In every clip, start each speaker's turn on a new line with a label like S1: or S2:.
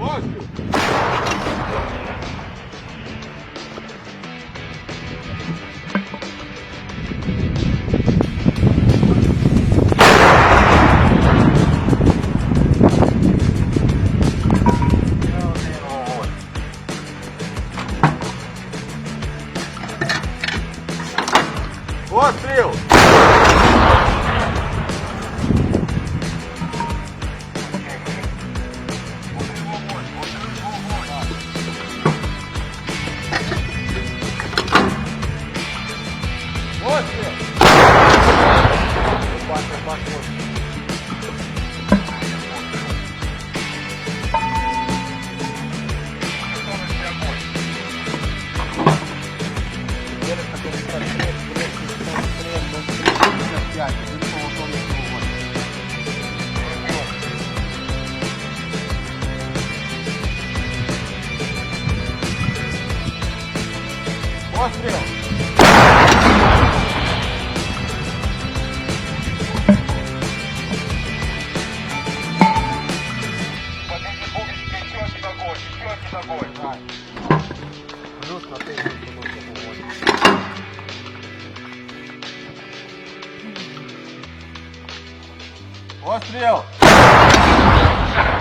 S1: Постріл! Постріл! 忘れない。忘れよう。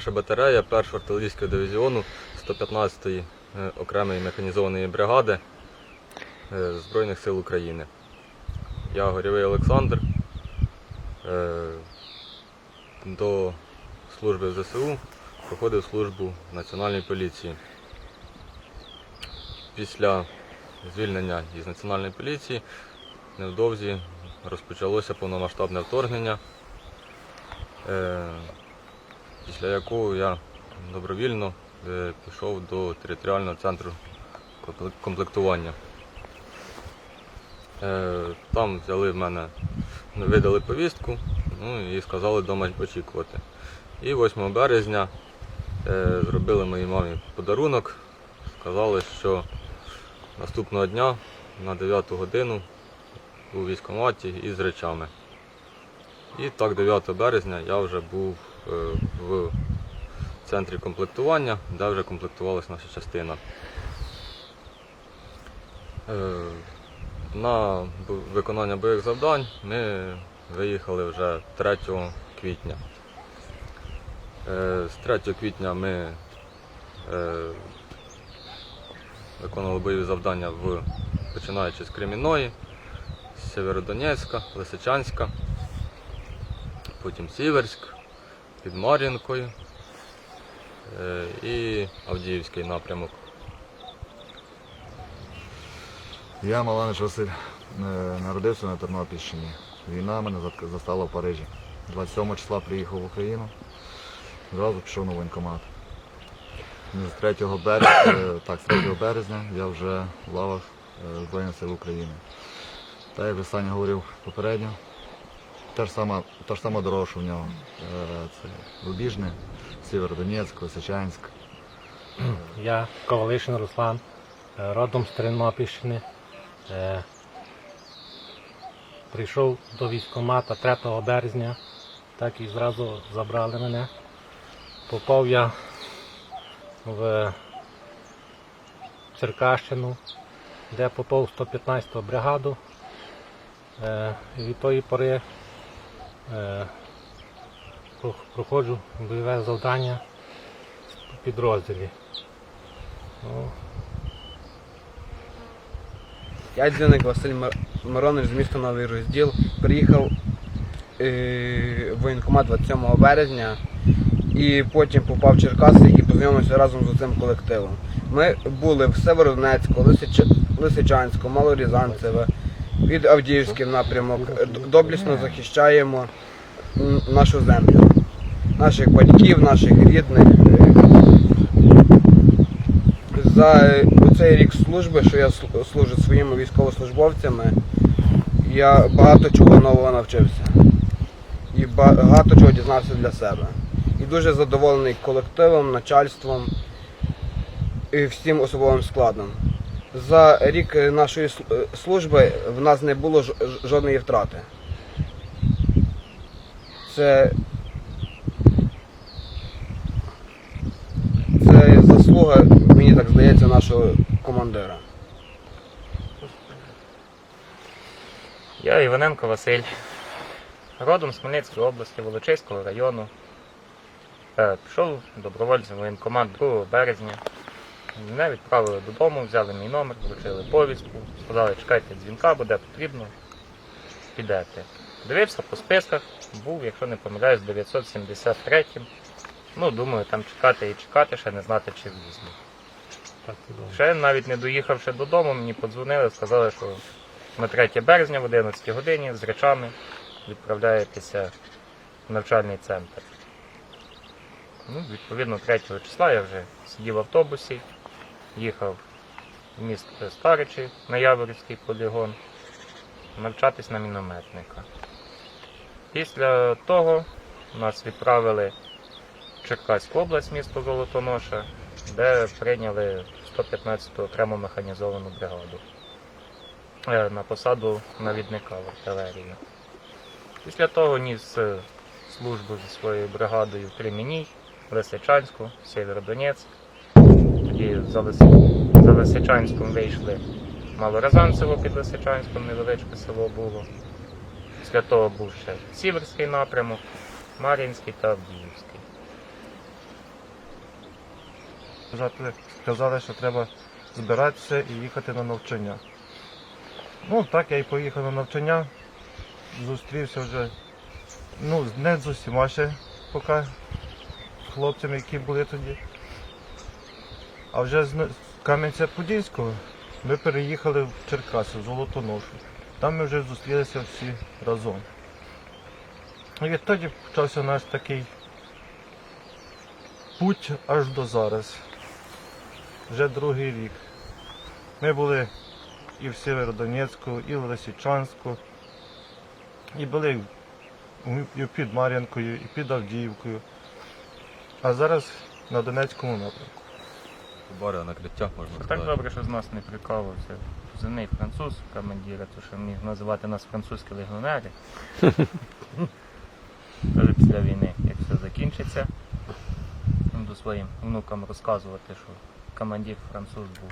S2: Перша батарея першого артилерійського дивізіону 115-ї е, окремої механізованої бригади е, Збройних сил України. Я Горєвий Олександр. Е, до служби в ЗСУ проходив службу Національної поліції. Після звільнення із Національної поліції невдовзі розпочалося повномасштабне вторгнення. Після якого я добровільно е, пішов до територіального центру комплектування. Е, Там взяли в мене, видали повістку ну, і сказали вдома очікувати. І 8 березня е, зробили моїй мамі подарунок, сказали, що наступного дня на 9 годину у військкоматі із речами. І так 9 березня я вже був в центрі комплектування, де вже комплектувалась наша частина. Е, На виконання бойових завдань ми виїхали вже 3 квітня. Е, З 3 квітня ми е, виконували бойові завдання в, починаючи з Кремінної, з Сєвєродонецька, Лисичанська, потім Сіверськ, під Мар'їнкою е, і Авдіївський напрямок.
S3: Я Маланич Василь е, народився на Тернопільщині. Війна мене застала в Парижі. 27 числа приїхав в Україну, зразу пішов на воєнкомат. З 3 березня, так, з 3 березня я вже в лавах е, Збройних сил України. Та як вже Саня говорив попередньо, та ж сама, та ж сама що в нього. Е, Це Рубіжне, Сєвєродонецьк, Лисичанськ.
S4: Я Ковалишин Руслан, е, родом з Тернопільщини. Е, Прийшов до військкомата 3 березня, так і зразу забрали мене. Попав я в Черкащину, де попав в 115 бригаду. Від тої пори проходжу бойове завдання в підрозділі. Ну,
S5: Я Дзюник Василь Миронович з міста Новий Розділ. Приїхав е, в воєнкомат 27 березня і потім попав в Черкаси і познайомився разом з цим колективом. Ми були в Северодонецьку, Лисичанську, Малорізанцеве, під Авдіївським напрямок. Доблісно захищаємо нашу землю, наших батьків, наших рідних. За е, цей рік служби, що я служу своїми військовослужбовцями, я багато чого нового навчився. І багато чого дізнався для себе. І дуже задоволений колективом, начальством і всім особовим складом. За рік нашої е, служби в нас не було жодної втрати. Це, це заслуга, мені так здається, нашого командира.
S6: Я Іваненко Василь, родом з Хмельницької області, Волочиського району. Е, Пішов добровольцем воєнкомат 2 березня. Мене відправили додому, взяли мій номер, вручили повістку, сказали, чекайте дзвінка, буде потрібно, підете. Дивився по списках, був, якщо не помиляюсь, 973 Ну, думаю, там чекати і чекати, ще не знати, чи візьму. Ще навіть не доїхавши додому, мені подзвонили, сказали, що на 3 березня в 11 годині з речами відправляєтеся в навчальний центр. Ну, відповідно, 3 числа я вже сидів в автобусі, їхав в місто Старичі на Яворівський полігон навчатись на мінометника. Після того нас відправили в Черкаську область, місто Золотоноша, де прийняли 115-ту окрему механізовану бригаду е, на посаду навідника в артилерії. Після того ніс е, службу зі своєю бригадою в Креміній, Лисичанську, Сєвєродонецьк. Тоді за, Лис... за Лисичанськом вийшли Малорозанцево під Лисичанськом, невеличке село було. Після того був ще Сіверський напрямок, Мар'їнський та Авдіївський.
S7: Сказати, сказали, що треба збиратися і їхати на навчання. Ну, так я і поїхав на навчання. Зустрівся вже ну, не з усіма ще поки хлопцями, які були тоді. А вже з Кам'янця-Подільського ми переїхали в Черкаси, в Золотоношу. Там ми вже зустрілися всі разом. І відтоді почався наш такий путь аж до зараз вже другий рік. Ми були і в Сєвєродонецьку, і в Лисичанську, і були і під Мар'янкою, і під Авдіївкою. А зараз на Донецькому напрямку.
S2: Баре накриття, можна
S6: Так
S2: сказати.
S6: добре, що з нас не прикалувався. Позивний француз командира, то що міг називати нас французькі легіонери. Каже, після війни, як все закінчиться, буду своїм внукам розказувати, що командир француз був.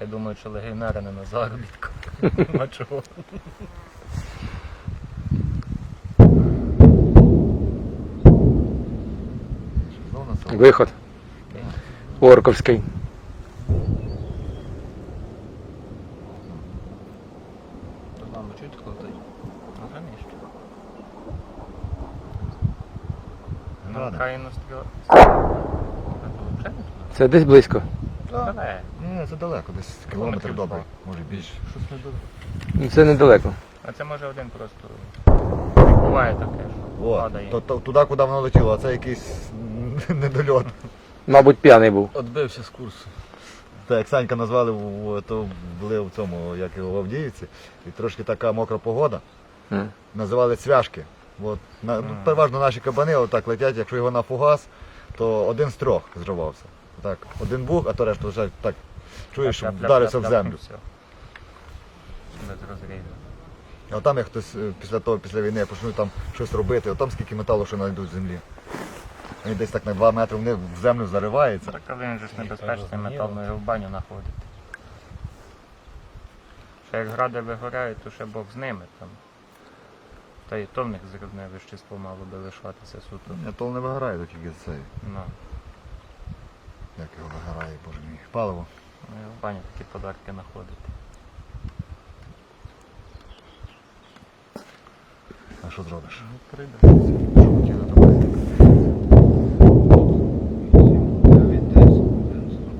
S6: Я думаю, що легіонери не на заробітку. А чого?
S3: На.
S8: Виход. Орковський.
S2: То з нами чуть коли
S6: Ну, конечно.
S3: Не
S6: Ну,
S3: рада?
S6: хай настріл. Вже не туди.
S8: Це десь близько.
S6: Але
S3: Ні, це далеко, десь кілометр добре, може більше.
S7: Щось не дуже.
S8: Ну, Це недалеко.
S6: А це може один просто буває таке, що
S3: О,
S6: падає.
S3: то, то, туди, куди воно летіло, а це якийсь недольот.
S8: Мабуть, п'яний був.
S2: Отбився з курсу.
S3: Так, як Санька назвали, в- то були в цьому, як його в Авдіївці, і трошки така мокра погода.
S8: М.
S3: Називали цвяшки. От, на, ну, переважно наші кабани отак летять, якщо його на фугас, то один з трьох зривався. Так, один бух, а то решта вже так чуєш,
S6: Ляп-ляп-ляп-ляп,
S3: вдарився в землю.
S6: Без розрізу.
S3: А там як хтось е, після того, після війни почнуть там щось робити, от там скільки металу ще знайдуть в землі. Він десь так на 2 метри вни- в землю заривається.
S6: Так, але він же ж небезпечний метал, ну його в баню знаходити. Ще як гради вигоряють, то ще Бог з ними там. Та і то в них зривне вещество мало би лишатися суто.
S3: Ні, то не вигорає, то тільки цей,
S6: Ну,
S3: як його вигорає, боже мій. Паливо.
S6: ну і в баню такі подарки знаходити.
S3: що зробиш?
S7: Ну, прийде.
S3: Що хотіли, прийде.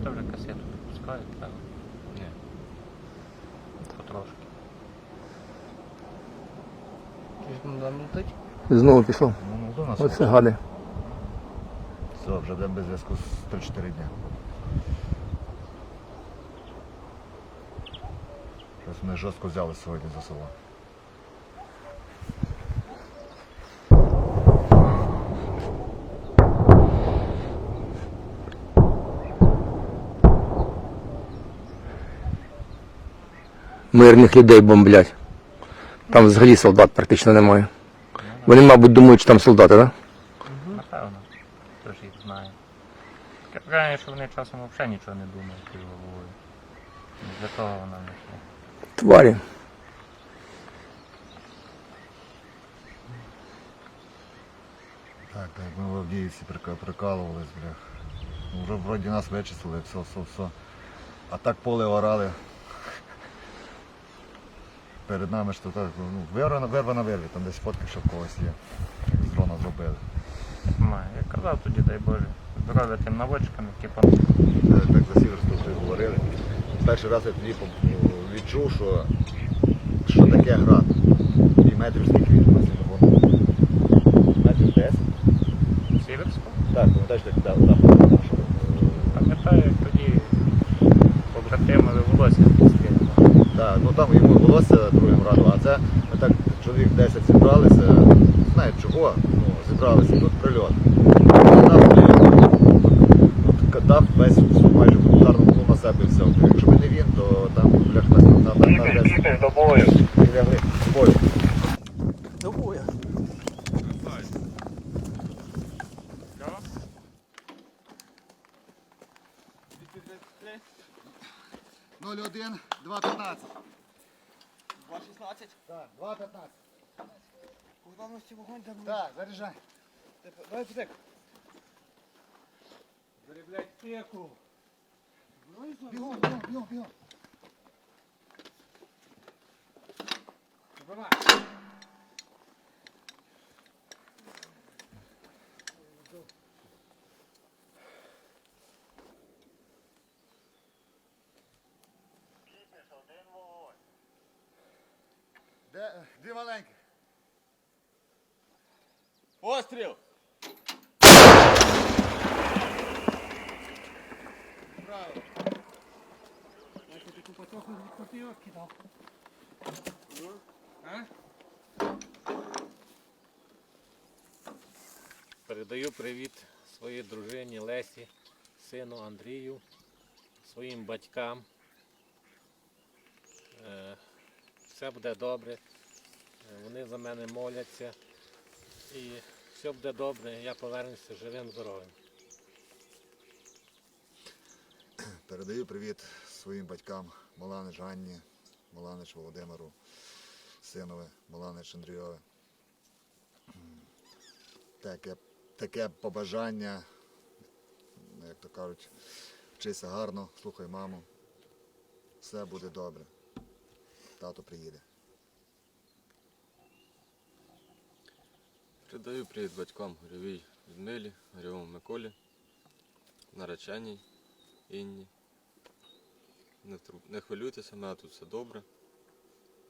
S6: Це вже касету пускають, так?
S2: Ні.
S6: Потрошки.
S8: Знову пішов.
S3: Ну, ну, до нас.
S8: Оце гади.
S3: Вже будемо без зв'язку з 3-4 дня. Щось ми жорстко взяли сьогодні за село.
S8: Мирних людей бомблять. Там взагалі солдат практично немає. Вони, мабуть, думають, що там солдати, так?
S6: Напевно. Хто ж їх знає. Враження, що вони часом взагалі нічого не думають тою головою. Для того вона не йшла.
S8: Тварі.
S3: Так, так, ми в Авдіївці прика- прикалувались, блях. Вже вроді нас вичислили, все, все, все. А так поле орали. Перед нами то так, ну, вирва, на- вирва вирві, там десь фотки, що в когось є. З дрона зробили.
S6: Має. Я казав тоді, дай Боже, здоров'я тим наводчикам, які пан
S3: Це Так за сіверську вже говорили. Перший раз я тоді ну, відчув, що, що таке град. І метрів скільки він на сьогодні. Метрів 10.
S6: Сіверську.
S3: Так, пам'ятаєш, як да, да.
S6: Пам'ятаю, як тоді побратимові волосся підстрілено.
S3: Так, ну там йому волосся другим раду, а це ми так чоловік 10 зібралися, не знаю чого, ну, зібралися, тут прильот. Нас дав весь всю майже ударну волну на себе взяв. Якщо б не він, то там блях на на на на десь
S6: до бою.
S3: лягли в бою. Ноль один, два п'ятнадцять. Два шістнадцять? Так, два п'ятнадцять.
S5: Заряжай. там.
S3: Так, заряджай.
S5: Давай потек.
S3: Бігом, бігом, бігом, бігом.
S1: Постріл!
S3: Право.
S4: Передаю привіт своїй дружині Лесі, сину Андрію, своїм батькам. Е, Все буде добре. Е, Вони за мене моляться. І все буде добре, я повернуся живим, здоровим.
S3: Передаю привіт своїм батькам Маланич Ганні, Маланич Володимиру, синове, Маланич Андрійове. Таке, таке побажання, як то кажуть, вчися гарно, слухай маму. Все буде добре. Тато приїде.
S2: Передаю привіт батькам Горьовій Людмилі, Горьовому Миколі, нареченій Інні. Не, втру- не хвилюйтеся, мене тут все добре.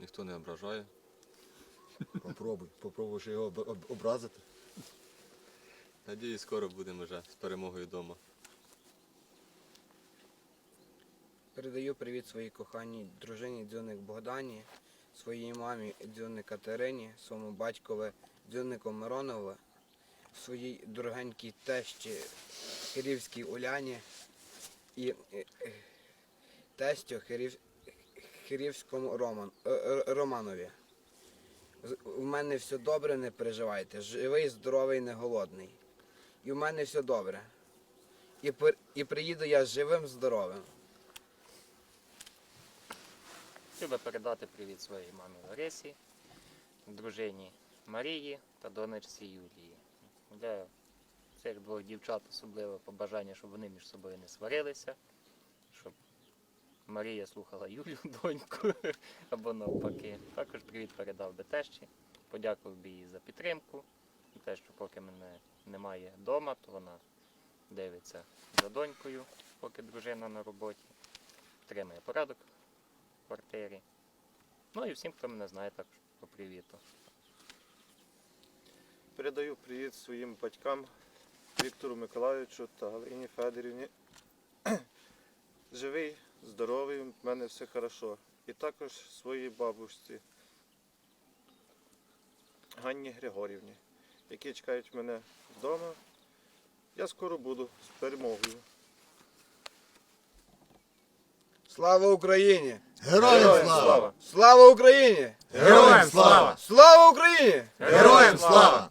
S2: Ніхто не ображає.
S3: Попробуй, попробуй ще його об- об- образити.
S2: Надіюсь, скоро будемо вже з перемогою вдома.
S5: Передаю привіт своїй коханій дружині Дзюник Богдані, своїй мамі Дзюник Катерині, своєму батькові Дзюнику Миронову, своїй дорогенькій тещі Хирівській Уляні і е, е, тестю Хирів, Хирівському Роман, е, Романові. У мене все добре, не переживайте. Живий, здоровий, не голодний. І в мене все добре. І, пер- і приїду я живим, здоровим.
S6: Хотів би передати привіт своїй мамі Ларисі, дружині Марії та донечці Юлії. Для цих двох дівчат особливо побажання, щоб вони між собою не сварилися, щоб Марія слухала Юлю, доньку, або навпаки. Також привіт передав би тещі. подякував би їй за підтримку, за те, що поки мене немає вдома, то вона дивиться за донькою, поки дружина на роботі, тримає порядок в квартирі. Ну і всім, хто мене знає, також по привіту.
S7: Передаю привіт своїм батькам Віктору Миколайовичу та Галині Федорівні. Живий, здоровий, в мене все хорошо. І також своїй бабусі Ганні Григорівні, які чекають мене вдома. Я скоро буду з перемогою.
S5: Слава Україні!
S3: Героям слава!
S5: Слава Україні!
S3: Героям слава!
S5: Слава Україні!
S3: Героям слава!